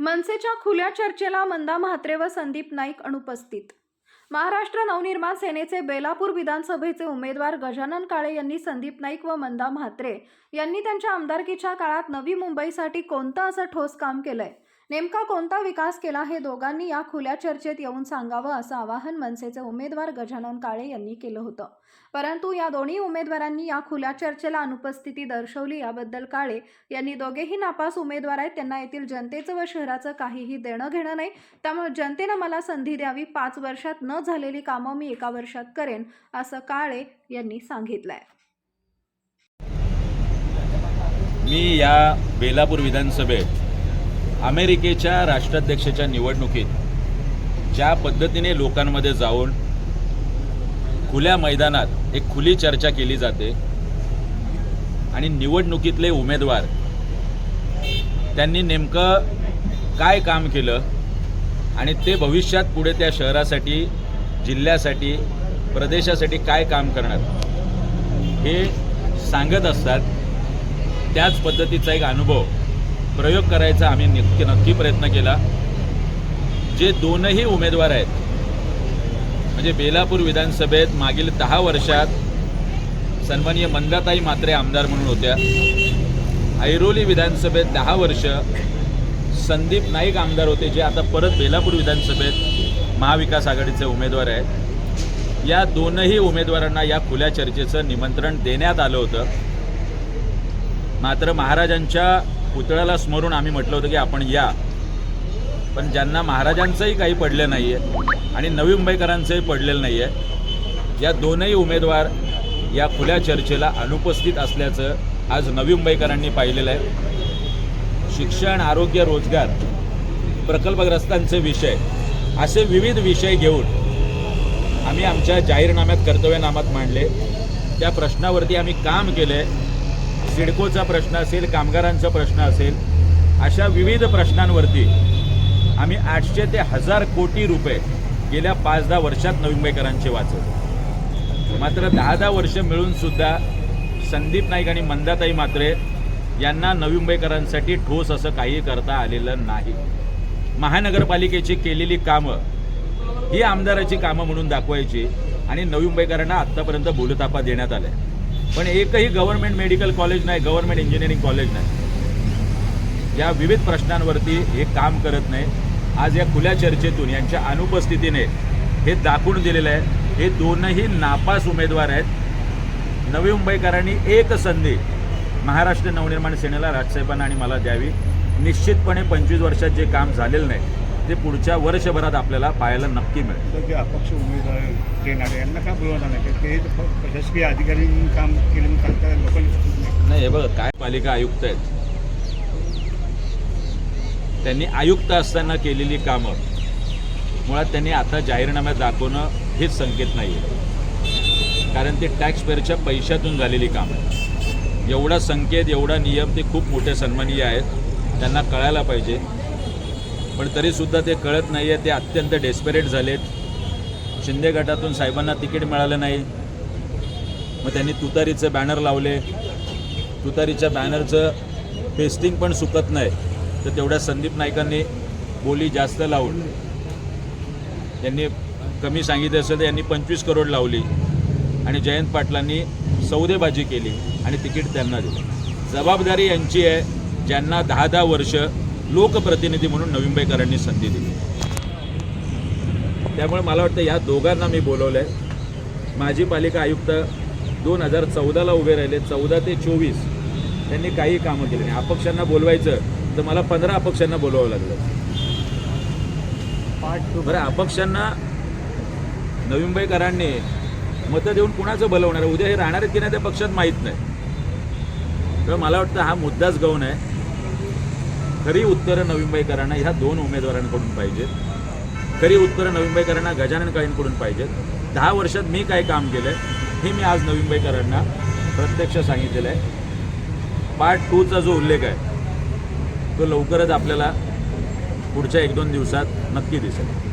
मनसेच्या खुल्या चर्चेला मंदा म्हात्रे व संदीप नाईक अनुपस्थित. महाराष्ट्र नवनिर्माण सेनेचे बेलापूर विधानसभेचे उमेदवार गजानन काळे यांनी संदीप नाईक व मंदा म्हात्रे यांनी त्यांच्या आमदारकीच्या काळात नवी मुंबईसाठी कोणतं असं ठोस काम केलंय? नेमका कोणता विकास केला हे दोघांनी या खुल्या चर्चेत येऊन सांगावं असं आवाहन मनसेचे उमेदवार गजानन काळे यांनी केलं होतं. परंतु या दोन्ही उमेदवारांनी या खुल्या चर्चेला अनुपस्थिती दर्शवली याबद्दल काळे यांनी दोघेही नापास उमेदवार आहेत. त्यांना येथील जनतेचं व शहराचं काहीही देणं घेणं नाही. त्यामुळे जनतेनं मला संधी द्यावी पाच वर्षात न झालेली कामं मी एका वर्षात करेन असं काळे यांनी सांगितलंय. मी या बेलापूर विधानसभेत अमेरिकेच्या राष्ट्राध्यक्षाच्या निवडणुकीत ज्या पद्धतीने लोकांमध्ये जाऊन खुल्या मैदानात एक खुली चर्चा केली जाते आणि निवडणुकीतले उमेदवार त्यांनी नेमकं काय काम केलं आणि ते भविष्यात पुढे त्या शहरासाठी जिल्ह्यासाठी प्रदेशासाठी काय काम करणार हे सांगत असतात. त्याच पद्धतीचा एक अनुभव प्रयोग करायचा आम्ही नक्की नक्की प्रयत्न केला. जे दोनही उमेदवार आहेत म्हणजे बेलापूर विधानसभेत मागील दहा वर्षात सन्माननीय मंदाताई मात्रे आमदार म्हणून होत्या. ऐरोली विधानसभेत दहा वर्ष संदीप नाईक आमदार होते जे आता परत बेलापूर विधानसभेत महाविकास आघाडीचे उमेदवार आहेत. या दोनही उमेदवारांना या खुल्या चर्चेचं निमंत्रण देण्यात आलं होतं. मात्र महाराजांच्या पुतळ्याला स्मरून आम्ही म्हटलं होतं की आपण या. पण ज्यांना महाराजांचंही काही पडलं नाही आहे आणि नवी मुंबईकरांचंही पडलेलं नाही आहे या दोनही उमेदवार या खुल्या चर्चेला अनुपस्थित असल्याचं आज नवी मुंबईकरांनी पाहिलेलं आहे. शिक्षण आरोग्य रोजगार प्रकल्पग्रस्तांचे विषय असे विविध विषय घेऊन आम्ही आमच्या जाहीरनाम्यात कर्तव्यनामात मांडले. त्या प्रश्नावरती आम्ही काम केले सिडकोचा प्रश्न असेल कामगारांचा प्रश्न असेल अशा विविध प्रश्नांवरती आम्ही आठशे ते हजार कोटी रुपये गेल्या पाच दहा वर्षात नवी मुंबईकरांचे वाचवले. मात्र दहा दहा वर्ष मिळूनसुद्धा संदीप नाईक आणि मंदाताई मात्रे यांना नवी मुंबईकरांसाठी ठोस असं काही करता आलेलं नाही. महानगरपालिकेची केलेली कामं ही आमदाराची कामं म्हणून दाखवायची आणि नवी मुंबईकरांना आत्तापर्यंत बोलतापा देण्यात आल्या. पण एकही गव्हर्नमेंट मेडिकल कॉलेज नाही गव्हर्नमेंट इंजिनिअरिंग कॉलेज नाही. या विविध प्रश्नांवरती हे काम करत नाही. आज या खुल्या चर्चेतून यांच्या अनुपस्थितीने हे दाखवून दिलेलं आहे हे दोनही नापास उमेदवार आहेत. नवी मुंबईकरांनी एक संधी महाराष्ट्र नवनिर्माण सेनेला राजसाहेबांना आणि मला द्यावी. निश्चितपणे पंचवीस वर्षात जे काम झालेलं नाही ते पुढच्या वर्षभरात आपल्याला पाहायला नक्की मिळेल. अपक्ष उमेदवार देणारे यांना का बोलवणार नाही? ते प्रशासकीय अधिकारी काम केले लोकांनी नाही. हे बघा काय पालिका आयुक्त आहेत? त्यांनी आयुक्त असताना केलेली कामं मुळात त्यांनी आता जाहीरनाम्यात दाखवणं हेच संकेत नाही आहे कारण ते टॅक्स पेअरच्या पैशातून झालेली कामं आहेत. एवढा संकेत एवढा नियम ते खूप मोठे सन्मानीय आहेत. त्यांना कळायला पाहिजे. पण तरीसुद्धा ते कळत नाही आहे ते अत्यंत डेस्परेट झालेत. शिंदे गटातून साहेबांना तिकीट मिळालं नाही. मग त्यांनी तुतारीचे बॅनर लावले. तुतारीच्या बॅनरचं पेस्टिंग पण सुकत नाही. तर तेवढ्या संदीप नाईकांनी बोली जास्त लावून. त्यांनी कमी सांगितलं असेल तर यांनी पंचवीस करोड लावली. आणि जयंत पाटलांनी सौदेबाजी केली आणि तिकीट त्यांना दिलं. जबाबदारी यांची आहे. ज्यांना दहा दहा वर्ष लोकप्रतिनिधी म्हणून नवीनबाईकरांनी संधी दिली. त्यामुळे मला वाटतं या दोघांना मी बोलवलं आहे माजी पालिका आयुक्त दोन हजार चौदाला उभे राहिले. चौदा ते चोवीस त्यांनी काही कामं केली नाही. अपक्षांना बोलवायचं तर मला पंधरा अपक्षांना बोलवावं लागलं. बरं अपक्षांना नवी मुंबईकरांनी मतं देऊन कुणाचं बोलवणार? उद्या हे राहणार आहेत की नाही त्या पक्षात माहीत नाही. तर मला वाटतं हा मुद्दाच गौण आहे. खरी उत्तरं नवी मुंबईकरांना ह्या दोन उमेदवारांकडून पाहिजेत. खरी उत्तरं नवी मुंबईकरांना गजानन काळींकडून पाहिजेत. दहा वर्षात मी काय काम केलं आहे हे मी आज नवी मुंबईकरांना प्रत्यक्ष सांगितलेलं आहे. पार्ट टूचा जो उल्लेख आहे तो लवकरच आपल्याला पुढच्या एक दोन दिवसात नक्की दिसेल.